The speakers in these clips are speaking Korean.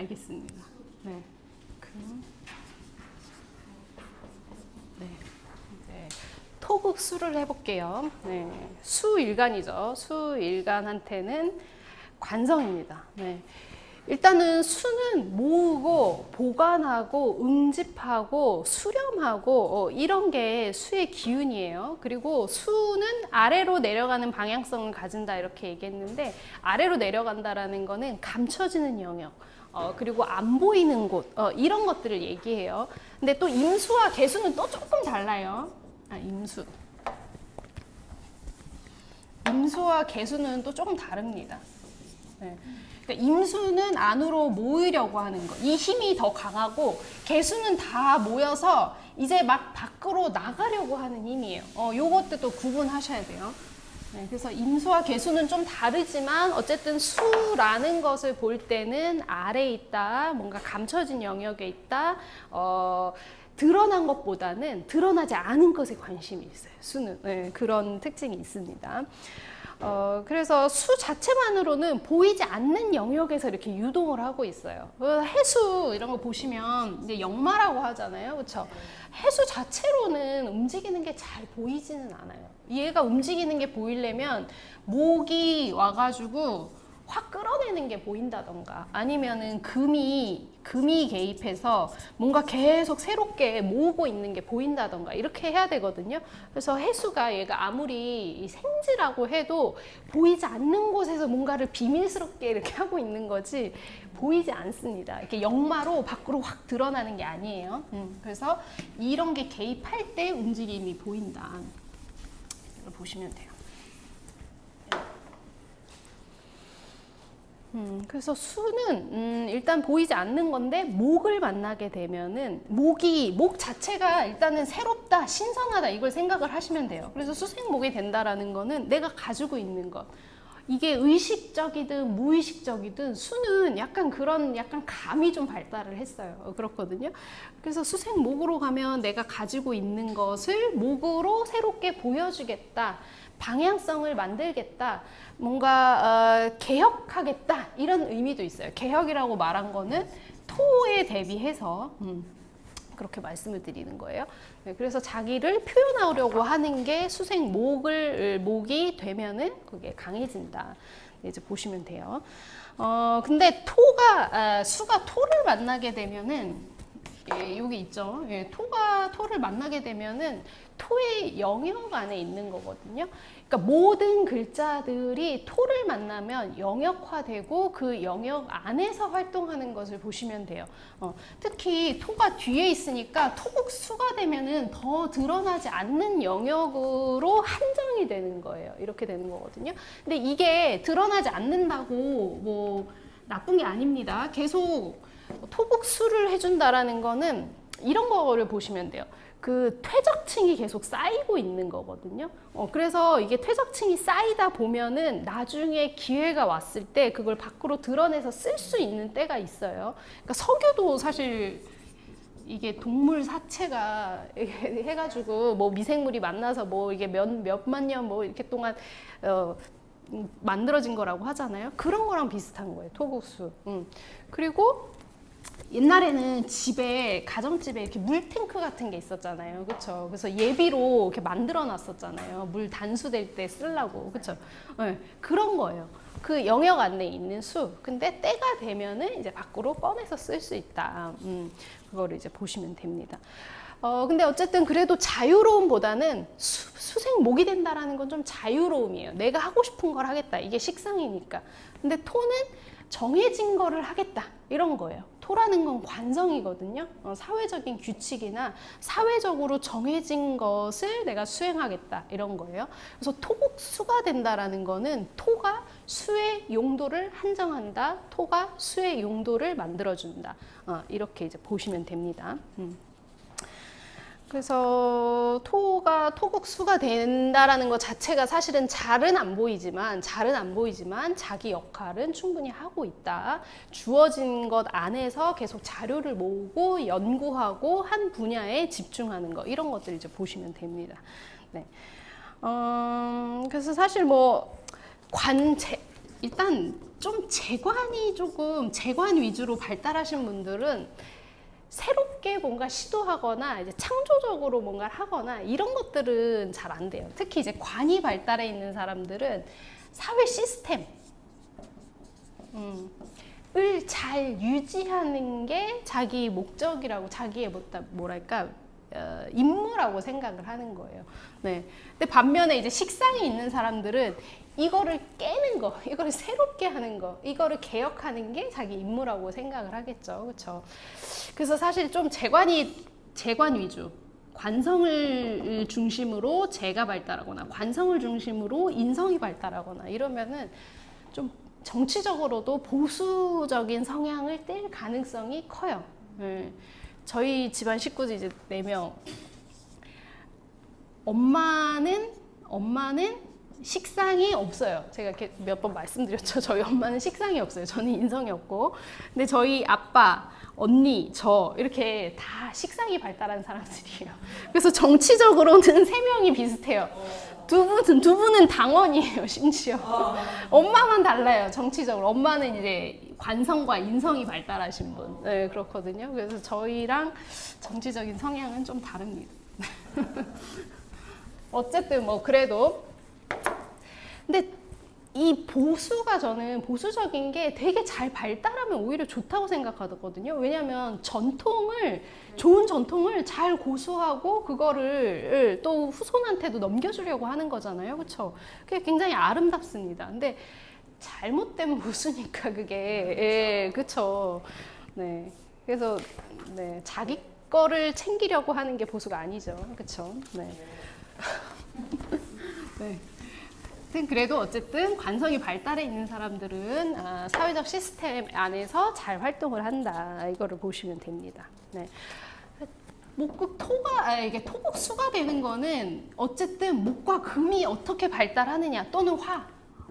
알겠습니다. 네. 네. 이제 토극 수를 해볼게요. 네. 수일간이죠. 수일간한테는 관성입니다. 네. 일단은 수는 모으고 보관하고 응집하고 수렴하고 어, 이런 게 수의 기운이에요. 그리고 수는 아래로 내려가는 방향성을 가진다 이렇게 얘기했는데 아래로 내려간다라는 거는 감춰지는 영역. 어, 그리고 안 보이는 곳 어, 이런 것들을 얘기해요. 근데 또 임수와 개수는 또 조금 달라요. 아, 임수. 임수와 개수는 또 조금 다릅니다. 네. 그러니까 임수는 안으로 모으려고 하는 거. 이 힘이 더 강하고 개수는 다 모여서 이제 막 밖으로 나가려고 하는 힘이에요. 어, 요것도 또 구분하셔야 돼요. 네, 그래서 임수와 개수는 좀 다르지만 어쨌든 수라는 것을 볼 때는 아래에 있다, 뭔가 감춰진 영역에 있다, 어, 드러난 것보다는 드러나지 않은 것에 관심이 있어요. 수는 네, 그런 특징이 있습니다. 어, 그래서 수 자체만으로는 보이지 않는 영역에서 이렇게 유동을 하고 있어요. 그 해수 이런 거 보시면 이제 역마라고 하잖아요. 그렇죠? 해수 자체로는 움직이는 게 잘 보이지는 않아요. 얘가 움직이는 게 보이려면 목이 와가지고 확 끌어내는 게 보인다던가 아니면은 금이 금이 개입해서 뭔가 계속 새롭게 모으고 있는 게 보인다던가 이렇게 해야 되거든요. 그래서 해수가 얘가 아무리 이 생지라고 해도 보이지 않는 곳에서 뭔가를 비밀스럽게 이렇게 하고 있는 거지 보이지 않습니다. 이렇게 역마로 밖으로 확 드러나는 게 아니에요. 음, 그래서 이런 게 개입할 때 움직임이 보인다. 이걸 보시면 돼요. 음, 그래서 수는 음, 일단 보이지 않는 건데 목을 만나게 되면은 목이 목 자체가 일단은 새롭다, 신선하다 이걸 생각을 하시면 돼요. 그래서 수생목이 된다라는 거는 내가 가지고 있는 것. 이게 의식적이든 무의식적이든 수는 약간 그런 약간 감이 좀 발달을 했어요. 어, 그렇거든요. 그래서 수생 목으로 가면 내가 가지고 있는 것을 목으로 새롭게 보여주겠다. 방향성을 만들겠다. 뭔가 어, 개혁하겠다. 이런 의미도 있어요. 개혁이라고 말한 거는 토에 대비해서 음, 그렇게 말씀을 드리는 거예요. 네, 그래서 자기를 표현하려고 하는 게 수생 목을 목이 되면은 그게 강해진다. 네, 이제 보시면 돼요. 어 근데 토가 아, 수가 토를 만나게 되면은 예, 여기 있죠. 예, 토가 토를 만나게 되면은 토의 영역 안에 있는 거거든요. 그러니까 모든 글자들이 토를 만나면 영역화되고 그 영역 안에서 활동하는 것을 보시면 돼요. 어, 특히 토가 뒤에 있으니까 토국수가 되면은 더 드러나지 않는 영역으로 한정이 되는 거예요. 이렇게 되는 거거든요. 근데 이게 드러나지 않는다고 뭐 나쁜 게 아닙니다. 계속 토국수를 해준다라는 거는 이런 거를 보시면 돼요. 그 퇴적층이 계속 쌓이고 있는 거거든요. 어, 그래서 이게 퇴적층이 쌓이다 보면은 나중에 기회가 왔을 때 그걸 밖으로 드러내서 쓸 수 있는 때가 있어요. 그러니까 석유도 사실 이게 동물 사체가 해가지고 뭐 미생물이 만나서 뭐 이게 몇 몇만 년 뭐 이렇게 동안 어, 음, 만들어진 거라고 하잖아요. 그런 거랑 비슷한 거예요. 토국수. 음. 그리고 옛날에는 집에 가정집에 이렇게 물 탱크 같은 게 있었잖아요. 그렇죠? 그래서 예비로 이렇게 만들어 놨었잖아요. 물 단수될 때 쓰려고. 그렇죠? 네, 그런 거예요. 그 영역 안에 있는 수. 근데 때가 되면은 이제 밖으로 꺼내서 쓸 수 있다. 음, 그거를 이제 보시면 됩니다. 어, 근데 어쨌든 그래도 자유로움보다는 수, 수생목이 된다라는 건 좀 자유로움이에요. 내가 하고 싶은 걸 하겠다. 이게 식상이니까. 근데 토는 정해진 거를 하겠다. 이런 거예요. 토라는 건 관성이거든요. 어, 사회적인 규칙이나 사회적으로 정해진 것을 내가 수행하겠다. 이런 거예요. 그래서 토국수가 된다라는 거는 토가 수의 용도를 한정한다. 토가 수의 용도를 만들어준다. 어, 이렇게 이제 보시면 됩니다. 음. 그래서 토가 토국수가 된다라는 것 자체가 사실은 잘은 안 보이지만 잘은 안 보이지만 자기 역할은 충분히 하고 있다. 주어진 것 안에서 계속 자료를 모으고 연구하고 한 분야에 집중하는 거 이런 것들 이제 보시면 됩니다. 네. 음, 그래서 사실 뭐 관제 일단 좀 재관이 조금 재관 위주로 발달하신 분들은 새롭게 뭔가 시도하거나 이제 창조적으로 뭔가를 하거나 이런 것들은 잘 안 돼요. 특히 이제 관이 발달해 있는 사람들은 사회 시스템 음, 을잘 유지하는 게 자기 목적이라고 자기의 뭐다- 뭐랄까 어, 임무라고 생각을 하는 거예요. 네. 근데 반면에 이제 식상이 있는 사람들은 이거를 깨는 거, 이거를 새롭게 하는 거, 이거를 개혁하는 게 자기 임무라고 생각을 하겠죠. 그렇죠? 그래서 사실 좀 재관이 재관 위주, 관성을 중심으로 재가 발달하거나 관성을 중심으로 인성이 발달하거나 이러면은 좀 정치적으로도 보수적인 성향을 띨 가능성이 커요. 네. 저희 집안 식구들 이제 네 명. 엄마는 엄마는 식상이 없어요. 제가 이렇게 몇 번 말씀드렸죠. 저희 엄마는 식상이 없어요. 저는 인성이 없고. 근데 저희 아빠, 언니, 저 이렇게 다 식상이 발달한 사람들이에요. 그래서 정치적으로는 세 명이 비슷해요. 두 분은 두 분은 당원이에요, 심지어. 엄마만 달라요, 정치적으로. 엄마는 이제 관성과 인성이 발달하신 분. 네, 그렇거든요. 그래서 저희랑 정치적인 성향은 좀 다릅니다. 어쨌든 뭐 그래도 근데 이 보수가 저는 보수적인 게 되게 잘 발달하면 오히려 좋다고 생각하거든요. 왜냐하면 전통을 좋은 전통을 잘 고수하고 그거를 또 후손한테도 넘겨주려고 하는 거잖아요, 그렇죠? 그게 굉장히 아름답습니다. 근데 잘못된 보수니까 그게 예, 그렇죠. 네, 그래서 네 자기 거를 챙기려고 하는 게 보수가 아니죠, 그렇죠? 네. 네. 하여튼 그래도 어쨌든 관성이 발달해 있는 사람들은 아, 사회적 시스템 안에서 잘 활동을 한다 이거를 보시면 됩니다. 네. 목국 토가 아, 이게 토국수가 되는 거는 어쨌든 목과 금이 어떻게 발달하느냐 또는 화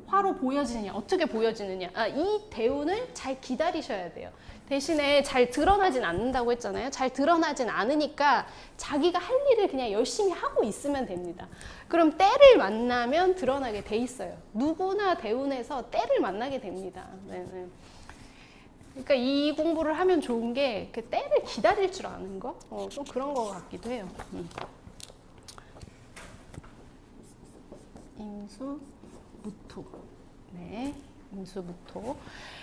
화로 보여지느냐 어떻게 보여지느냐 아, 이 대운을 잘 기다리셔야 돼요. 대신에 잘 드러나진 않는다고 했잖아요. 잘 드러나진 않으니까 자기가 할 일을 그냥 열심히 하고 있으면 됩니다. 그럼 때를 만나면 드러나게 돼 있어요. 누구나 대운에서 때를 만나게 됩니다. 네네. 그러니까 이 공부를 하면 좋은 게 그 때를 기다릴 줄 아는 거, 어, 좀 그런 거 같기도 해요. 음. 임수 무토, 네, 임수 무토.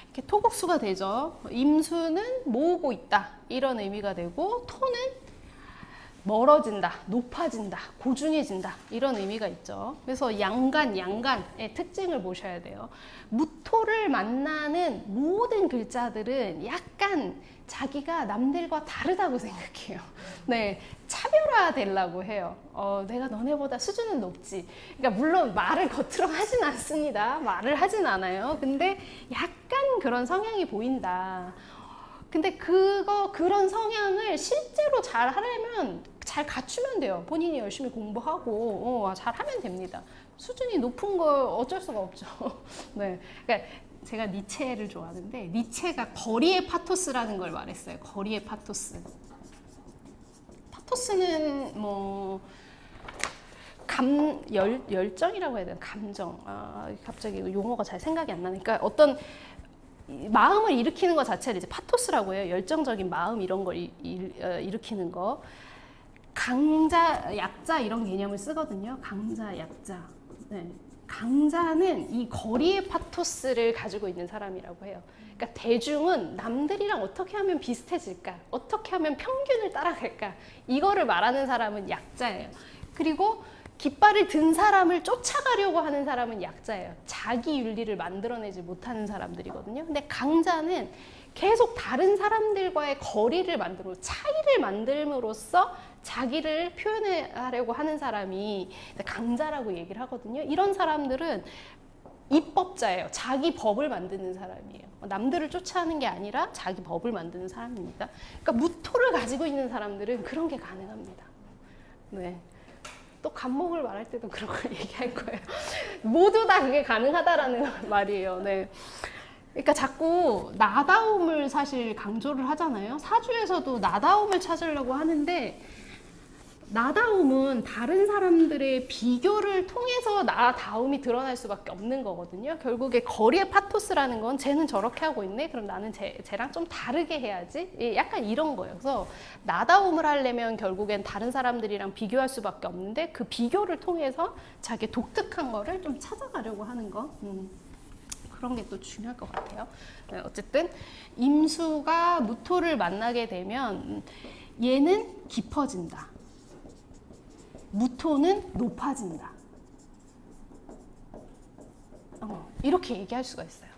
이렇게 토국수가 되죠. 임수는 모으고 있다 이런 의미가 되고 토는 멀어진다, 높아진다, 고중해진다 이런 의미가 있죠. 그래서 양간, 양간의 특징을 보셔야 돼요. 무토를 만나는 모든 글자들은 약간 자기가 남들과 다르다고 생각해요. 네, 차별화 되려고 해요. 어, 내가 너네보다 수준은 높지. 그러니까 물론 말을 겉으로 하진 않습니다. 말을 하진 않아요. 근데 약간 그런 성향이 보인다. 근데 그거 그런 성향을 실제로 잘 하려면 잘 갖추면 돼요. 본인이 열심히 공부하고 어, 잘 하면 됩니다. 수준이 높은 거 어쩔 수가 없죠. 네, 그러니까 제가 니체를 좋아하는데 니체가 거리의 파토스라는 걸 말했어요. 거리의 파토스. 파토스는 뭐 감, 열, 열정이라고 해야 되나? 감정. 아, 갑자기 용어가 잘 생각이 안 나니까 어떤 이 마음을 일으키는 것 자체를 이제 파토스라고 해요. 열정적인 마음 이런 걸 일, 일, 어, 일으키는 거. 강자, 약자 이런 개념을 쓰거든요. 강자, 약자. 네. 강자는 이 거리의 파토스를 가지고 있는 사람이라고 해요. 그러니까 대중은 남들이랑 어떻게 하면 비슷해질까? 어떻게 하면 평균을 따라갈까? 이거를 말하는 사람은 약자예요. 그리고 깃발을 든 사람을 쫓아가려고 하는 사람은 약자예요. 자기 윤리를 만들어내지 못하는 사람들이거든요. 근데 강자는 계속 다른 사람들과의 거리를 만들고 차이를 만들므로써 자기를 표현하려고 하는 사람이 강자라고 얘기를 하거든요. 이런 사람들은 입법자예요. 자기 법을 만드는 사람이에요. 남들을 쫓아하는 게 아니라 자기 법을 만드는 사람입니다. 그러니까 무토를 가지고 있는 사람들은 그런 게 가능합니다. 네. 또 간목을 말할 때도 그런 걸 얘기할 거예요. 모두 다 그게 가능하다라는 말이에요. 네. 그러니까 자꾸 나다움을 사실 강조를 하잖아요. 사주에서도 나다움을 찾으려고 하는데 나다움은 다른 사람들의 비교를 통해서 나다움이 드러날 수밖에 없는 거거든요. 결국에 거리의 파토스라는 건 쟤는 저렇게 하고 있네. 그럼 나는 쟤, 쟤랑 좀 다르게 해야지. 예, 약간 이런 거예요. 그래서 나다움을 하려면 결국엔 다른 사람들이랑 비교할 수밖에 없는데 그 비교를 통해서 자기 독특한 거를 좀 찾아가려고 하는 거. 음. 그런 게 또 중요할 것 같아요. 네, 어쨌든 임수가 무토를 만나게 되면 얘는 깊어진다. 무토는 높아진다. 어, 이렇게 얘기할 수가 있어요.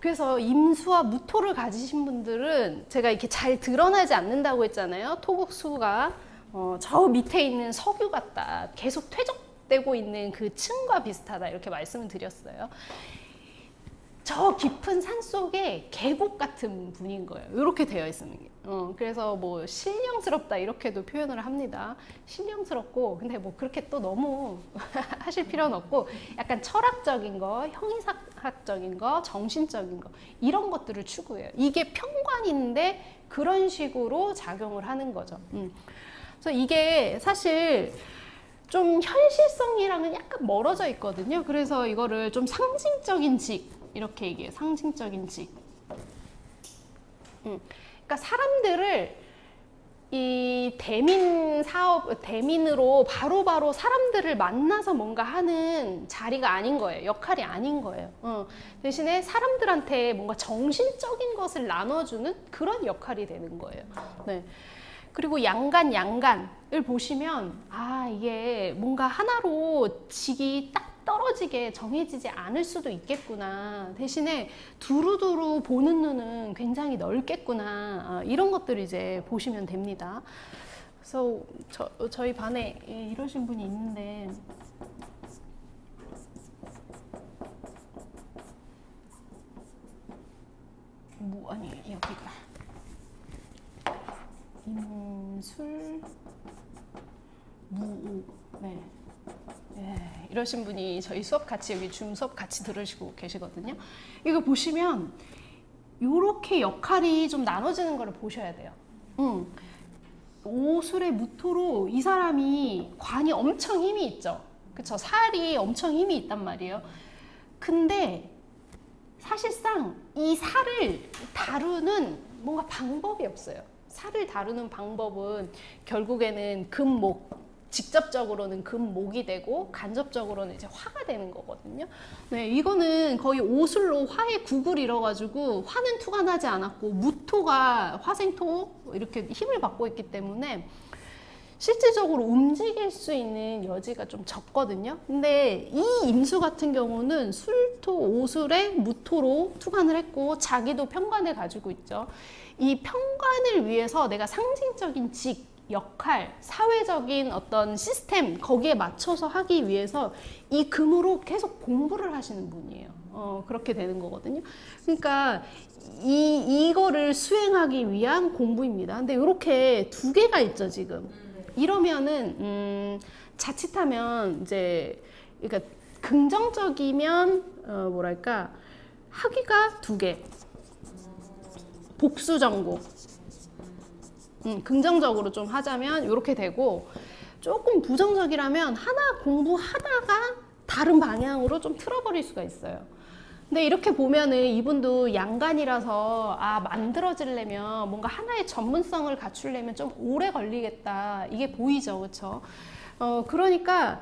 그래서 임수와 무토를 가지신 분들은 제가 이렇게 잘 드러나지 않는다고 했잖아요. 토국수가 어, 저 밑에 있는 석유 같다. 계속 퇴적되고 있는 그 층과 비슷하다. 이렇게 말씀을 드렸어요. 저 깊은 산 속에 계곡 같은 분인 거예요. 이렇게 되어 있습니다. 어, 그래서 뭐 신령스럽다 이렇게도 표현을 합니다. 신령스럽고 근데 뭐 그렇게 또 너무 하실 필요는 없고 약간 철학적인 거, 형이사학적인 거, 정신적인 거 이런 것들을 추구해요. 이게 평관인데 그런 식으로 작용을 하는 거죠. 음. 그래서 이게 사실 좀 현실성이랑은 약간 멀어져 있거든요. 그래서 이거를 좀 상징적인 직 이렇게 얘기해요. 상징적인 직. 음. 그러니까 사람들을 이 대민 사업, 대민으로 바로바로 바로 사람들을 만나서 뭔가 하는 자리가 아닌 거예요. 역할이 아닌 거예요. 어. 대신에 사람들한테 뭔가 정신적인 것을 나눠주는 그런 역할이 되는 거예요. 네. 그리고 양간, 양간을 보시면, 아, 이게 뭔가 하나로 직이 딱 떨어지게 정해지지 않을 수도 있겠구나. 대신에 두루두루 보는 눈은 굉장히 넓겠구나. 아, 이런 것들을 이제 보시면 됩니다. 그래서 저, 저희 반에 이러신 분이 있는데 뭐 아니 여기가 임술 무오 네. 예, 이러신 분이 저희 수업 같이 여기 줌 수업 같이 들으시고 계시거든요. 이거 보시면 이렇게 역할이 좀 나눠지는 걸 보셔야 돼요. 음. 오술의 무토로 이 사람이 관이 엄청 힘이 있죠. 그쵸? 살이 엄청 힘이 있단 말이에요. 근데 사실상 이 살을 다루는 뭔가 방법이 없어요. 살을 다루는 방법은 결국에는 금목, 직접적으로는 금목이 되고 간접적으로는 이제 화가 되는 거거든요. 네, 이거는 거의 오술로 화의 국을 이뤄가지고 화는 투간하지 않았고 무토가 화생토 이렇게 힘을 받고 있기 때문에 실질적으로 움직일 수 있는 여지가 좀 적거든요. 근데 이 임수 같은 경우는 술토 오술에 무토로 투간을 했고 자기도 평관을 가지고 있죠. 이 평관을 위해서 내가 상징적인 직 역할, 사회적인 어떤 시스템 거기에 맞춰서 하기 위해서 이 금으로 계속 공부를 하시는 분이에요. 어, 그렇게 되는 거거든요. 그러니까 이 이거를 수행하기 위한 공부입니다. 근데 이렇게 두 개가 있죠 지금. 이러면은 음, 자칫하면 이제 그러니까 긍정적이면 어, 뭐랄까 학위가 두 개, 복수 전공. 음, 긍정적으로 좀 하자면 이렇게 되고 조금 부정적이라면 하나 공부하다가 다른 방향으로 좀 틀어버릴 수가 있어요. 근데 이렇게 보면은 이분도 양간이라서 아 만들어지려면 뭔가 하나의 전문성을 갖추려면 좀 오래 걸리겠다 이게 보이죠, 그렇죠? 어 그러니까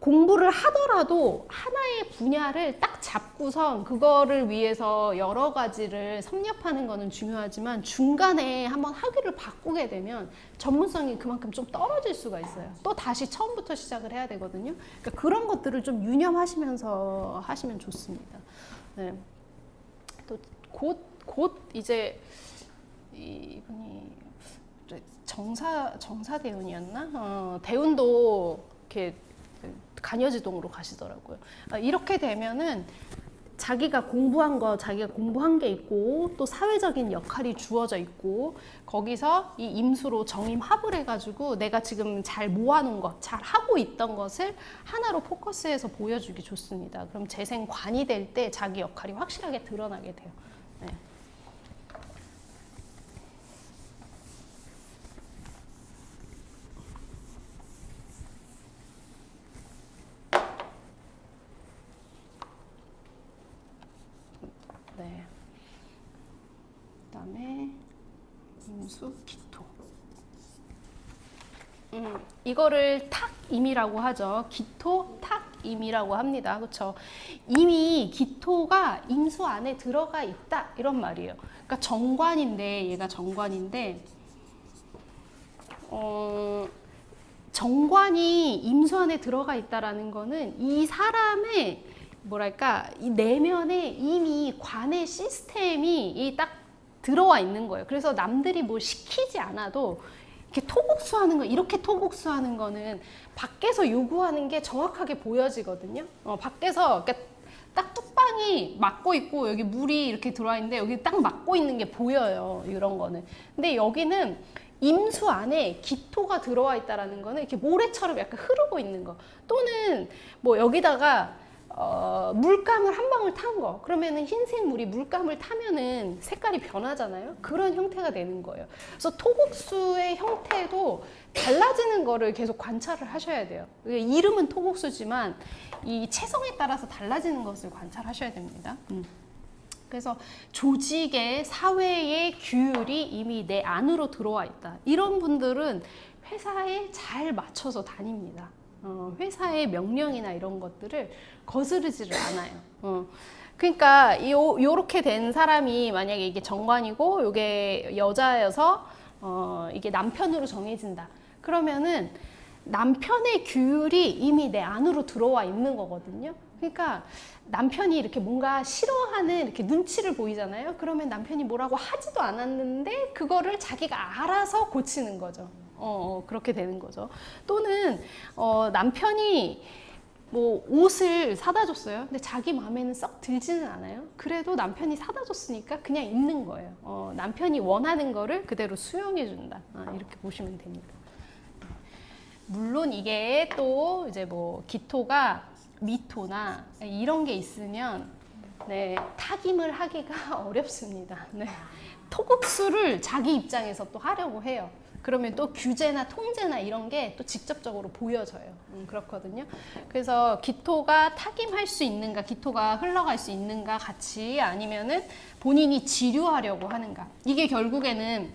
공부를 하더라도 하나의 분야를 딱 잡고선 그거를 위해서 여러 가지를 섭렵하는 거는 중요하지만 중간에 한번 학위를 바꾸게 되면 전문성이 그만큼 좀 떨어질 수가 있어요. 또 다시 처음부터 시작을 해야 되거든요. 그러니까 그런 것들을 좀 유념하시면서 하시면 좋습니다. 네. 또 곧, 곧 이제 이분이 정사, 정사 대운이었나? 어, 대운도 이렇게 간여지동으로 가시더라고요. 아, 이렇게 되면은 자기가 공부한 거, 자기가 공부한 게 있고 또 사회적인 역할이 주어져 있고 거기서 이 임수로 정임합을 해가지고 내가 지금 잘 모아놓은 것, 잘 하고 있던 것을 하나로 포커스해서 보여주기 좋습니다. 그럼 재생관이 될 때 자기 역할이 확실하게 드러나게 돼요. 네. 네. 그다음에 임수 기토. 음, 이거를 탁임이라고 하죠. 기토 탁임이라고 합니다. 그렇죠? 이미 기토가 임수 안에 들어가 있다 이런 말이에요. 그러니까 정관인데 얘가 정관인데 어, 정관이 임수 안에 들어가 있다라는 거는 이 사람의 뭐랄까 이 내면에 이미 관의 시스템이 이딱 들어와 있는 거예요. 그래서 남들이 뭘 시키지 않아도 이렇게 토국수하는 거 이렇게 토국수하는 거는 밖에서 요구하는 게 정확하게 보여지거든요. 어, 밖에서 그러니까 딱 뚝방이 막고 있고 여기 물이 이렇게 들어와 있는데 여기 딱 막고 있는 게 보여요. 이런 거는. 근데 여기는 임수 안에 기토가 들어와 있다라는 거는 이렇게 모래처럼 약간 흐르고 있는 거 또는 뭐 여기다가 어, 물감을 한 방울 탄 거. 그러면은 흰색 물이 물감을 타면은 색깔이 변하잖아요. 그런 형태가 되는 거예요. 그래서 토국수의 형태도 달라지는 거를 계속 관찰을 하셔야 돼요. 이름은 토국수지만 이 체성에 따라서 달라지는 것을 관찰하셔야 됩니다. 음. 그래서 조직의 사회의 규율이 이미 내 안으로 들어와 있다. 이런 분들은 회사에 잘 맞춰서 다닙니다. 어, 회사의 명령이나 이런 것들을 거스르지를 않아요. 어. 그러니까 요, 요렇게 된 사람이 만약에 이게 정관이고 요게 여자여서 어, 이게 남편으로 정해진다. 그러면은 남편의 규율이 이미 내 안으로 들어와 있는 거거든요. 그러니까 남편이 이렇게 뭔가 싫어하는 이렇게 눈치를 보이잖아요. 그러면 남편이 뭐라고 하지도 않았는데 그거를 자기가 알아서 고치는 거죠. 어, 어, 그렇게 되는 거죠. 또는 어, 남편이 뭐 옷을 사다 줬어요. 근데 자기 마음에는 썩 들지는 않아요. 그래도 남편이 사다 줬으니까 그냥 입는 거예요. 어, 남편이 원하는 거를 그대로 수용해 준다. 아, 이렇게 보시면 됩니다. 물론 이게 또 이제 뭐 기토가 미토나 이런 게 있으면 네, 타김을 하기가 어렵습니다. 네. 토국수를 자기 입장에서 또 하려고 해요. 그러면 또 규제나 통제나 이런 게 또 직접적으로 보여져요. 음, 그렇거든요. 그래서 기토가 타김할 수 있는가, 기토가 흘러갈 수 있는가 같이 아니면은 본인이 지류하려고 하는가. 이게 결국에는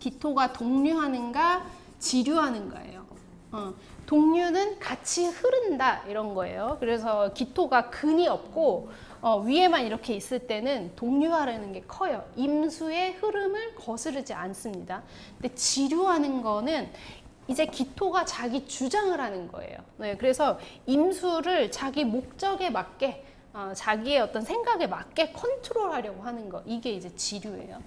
기토가 동류하는가, 지류하는가예요. 어, 동류는 같이 흐른다 이런 거예요. 그래서 기토가 근이 없고 어, 위에만 이렇게 있을 때는 동류하려는 게 커요. 임수의 흐름을 거스르지 않습니다. 근데 지류하는 거는 이제 기토가 자기 주장을 하는 거예요. 네, 그래서 임수를 자기 목적에 맞게 어, 자기의 어떤 생각에 맞게 컨트롤하려고 하는 거 이게 이제 지류예요.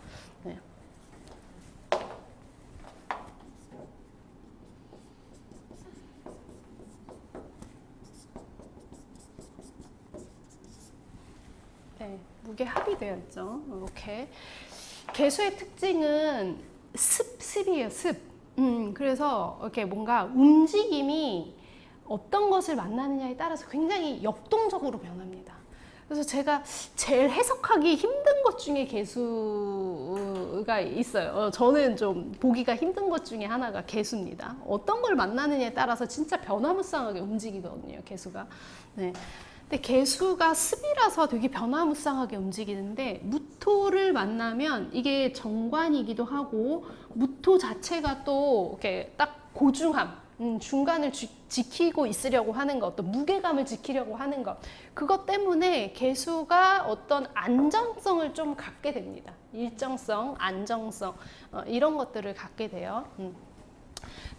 네. 네, 무게 합의되어 있죠. 이렇게 개수의 특징은 습, 습이에요. 습. 음, 그래서 이렇게 뭔가 움직임이 어떤 것을 만나느냐에 따라서 굉장히 역동적으로 변합니다. 그래서 제가 제일 해석하기 힘든 것 중에 개수가 있어요. 어, 저는 좀 보기가 힘든 것 중에 하나가 개수입니다. 어떤 걸 만나느냐에 따라서 진짜 변화무쌍하게 움직이거든요, 개수가. 네. 근데 개수가 습이라서 되게 변화무쌍하게 움직이는데 무토를 만나면 이게 정관이기도 하고 무토 자체가 또 이렇게 딱 고중함, 음, 중간을 지, 지키고 있으려고 하는 것, 어떤 무게감을 지키려고 하는 것, 그것 때문에 개수가 어떤 안정성을 좀 갖게 됩니다. 일정성, 안정성 어, 이런 것들을 갖게 돼요. 음.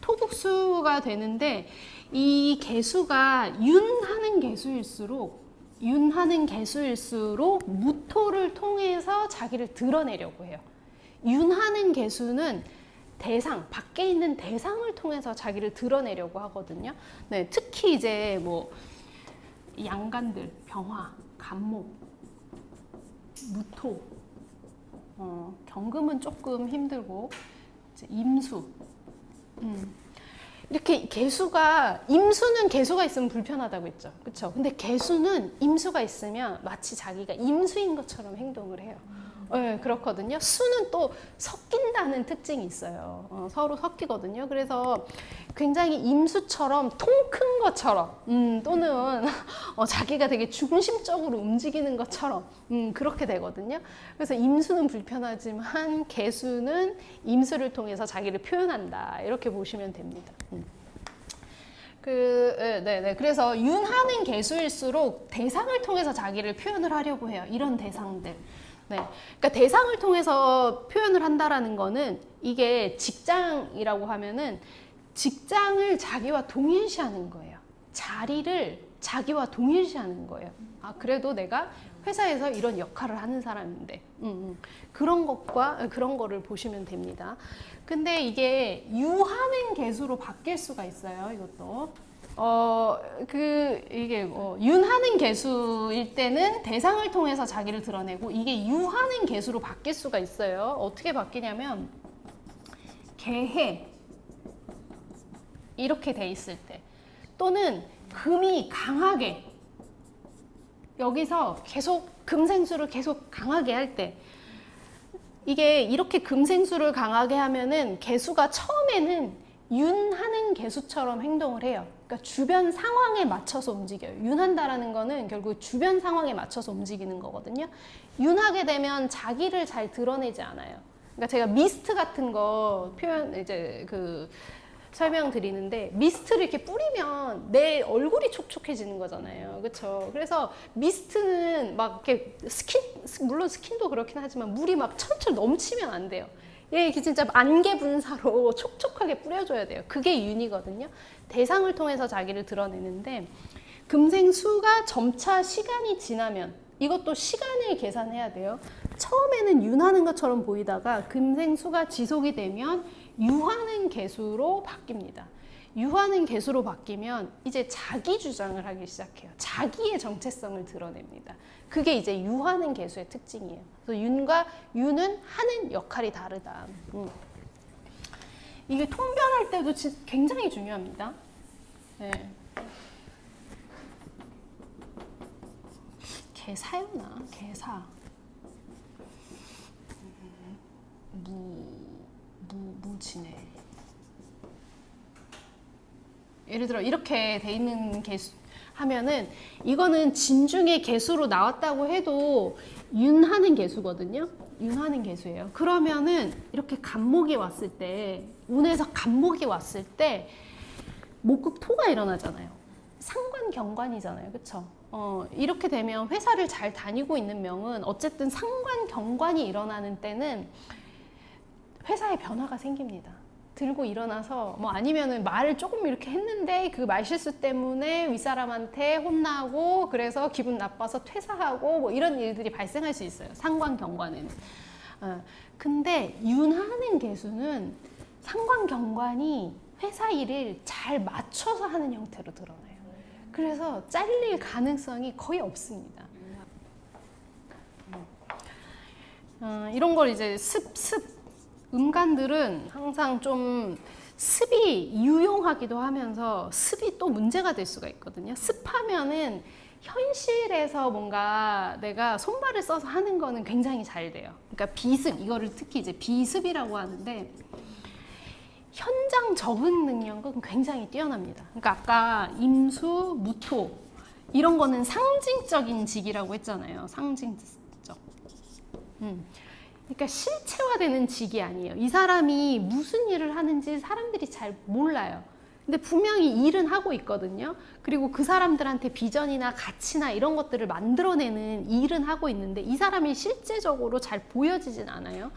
토국수가 되는데 이 개수가 윤하는 개수일수록 윤하는 개수일수록 무토를 통해서 자기를 드러내려고 해요. 윤하는 개수는 대상, 밖에 있는 대상을 통해서 자기를 드러내려고 하거든요. 네, 특히 이제 뭐 양간들, 병화, 간목, 무토, 어, 경금은 조금 힘들고 임수, 음. 이렇게 개수가 임수는 개수가 있으면 불편하다고 했죠. 그렇죠? 근데 개수는 임수가 있으면 마치 자기가 임수인 것처럼 행동을 해요. 네, 그렇거든요. 수는 또 섞인다는 특징이 있어요. 어, 서로 섞이거든요. 그래서 굉장히 임수처럼 통 큰 것처럼, 음, 또는 어, 자기가 되게 중심적으로 움직이는 것처럼, 음, 그렇게 되거든요. 그래서 임수는 불편하지만 개수는 임수를 통해서 자기를 표현한다. 이렇게 보시면 됩니다. 음. 그, 네, 네, 네. 그래서 윤하는 개수일수록 대상을 통해서 자기를 표현을 하려고 해요. 이런 대상들. 네. 그러니까 대상을 통해서 표현을 한다라는 거는 이게 직장이라고 하면은 직장을 자기와 동일시하는 거예요. 자리를 자기와 동일시하는 거예요. 아, 그래도 내가 회사에서 이런 역할을 하는 사람인데. 음, 음. 그런 것과 그런 거를 보시면 됩니다. 근데 이게 유하는 개수로 바뀔 수가 있어요. 이것도. 어, 그, 이게 뭐, 윤하는 개수일 때는 대상을 통해서 자기를 드러내고, 이게 유하는 개수로 바뀔 수가 있어요. 어떻게 바뀌냐면, 개해. 이렇게 돼 있을 때. 또는 금이 강하게. 여기서 계속 금생수를 계속 강하게 할 때. 이게 이렇게 금생수를 강하게 하면은 개수가 처음에는 윤하는 개수처럼 행동을 해요. 그러니까 주변 상황에 맞춰서 움직여요. 윤한다라는 거는 결국 주변 상황에 맞춰서 움직이는 거거든요. 윤하게 되면 자기를 잘 드러내지 않아요. 그러니까 제가 미스트 같은 거 표현 이제 그 설명드리는데 미스트를 이렇게 뿌리면 내 얼굴이 촉촉해지는 거잖아요. 그렇죠? 그래서 미스트는 막 이렇게 스킨 물론 스킨도 그렇긴 하지만 물이 막 철철 넘치면 안 돼요. 얘 이게 진짜 안개 분사로 촉촉하게 뿌려줘야 돼요. 그게 윤이거든요. 대상을 통해서 자기를 드러내는데 금생수가 점차 시간이 지나면 이것도 시간을 계산해야 돼요. 처음에는 윤하는 것처럼 보이다가 금생수가 지속이 되면 유하는 개수로 바뀝니다. 유하는 개수로 바뀌면 이제 자기 주장을 하기 시작해요. 자기의 정체성을 드러냅니다. 그게 이제 유하는 개수의 특징이에요. 그래서 윤과 유는 하는 역할이 다르다. 음. 이게 통변할 때도 진- 굉장히 중요합니다. 네. 개사였나? 개사. 음, 무, 무, 무지네. 예를 들어 이렇게 돼 있는 개수 하면은 이거는 진중의 개수로 나왔다고 해도 윤하는 개수거든요. 윤하는 개수예요. 그러면은 이렇게 간목이 왔을 때 운에서 간목이 왔을 때 목극 토가 일어나잖아요. 상관 경관이잖아요. 그렇죠? 어, 이렇게 되면 회사를 잘 다니고 있는 명은 어쨌든 상관 경관이 일어나는 때는 회사에 변화가 생깁니다. 들고 일어나서 뭐 아니면은 말을 조금 이렇게 했는데 그 말실수 때문에 윗사람한테 혼나고 그래서 기분 나빠서 퇴사하고 뭐 이런 일들이 발생할 수 있어요. 상관 경관에는. 어, 근데 윤하는 개수는 상관 경관이 회사 일을 잘 맞춰서 하는 형태로 드러나요. 그래서 잘릴 가능성이 거의 없습니다. 어, 이런 걸 이제 습, 습, 음간들은 항상 좀 습이 유용하기도 하면서 습이 또 문제가 될 수가 있거든요. 습하면은 현실에서 뭔가 내가 손발을 써서 하는 거는 굉장히 잘 돼요. 그러니까 비습, 이거를 특히 이제 비습이라고 하는데 현장 적응 능력은 굉장히 뛰어납니다. 그러니까 아까 임수, 무토 이런 거는 상징적인 직이라고 했잖아요. 상징적. 음. 그러니까 실체화되는 직이 아니에요. 이 사람이 무슨 일을 하는지 사람들이 잘 몰라요. 근데 분명히 일은 하고 있거든요. 그리고 그 사람들한테 비전이나 가치나 이런 것들을 만들어내는 일은 하고 있는데 이 사람이 실제적으로 잘 보여지진 않아요.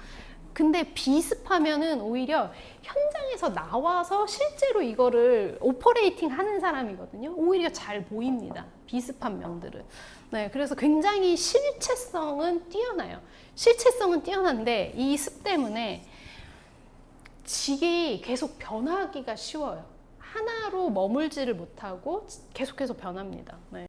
근데 비습하면은 오히려 현장에서 나와서 실제로 이거를 오퍼레이팅 하는 사람이거든요. 오히려 잘 보입니다. 비습한 명들은. 네, 그래서 굉장히 실체성은 뛰어나요. 실체성은 뛰어난데 이 습 때문에 직이 계속 변하기가 쉬워요. 하나로 머물지를 못하고 계속해서 변합니다. 네.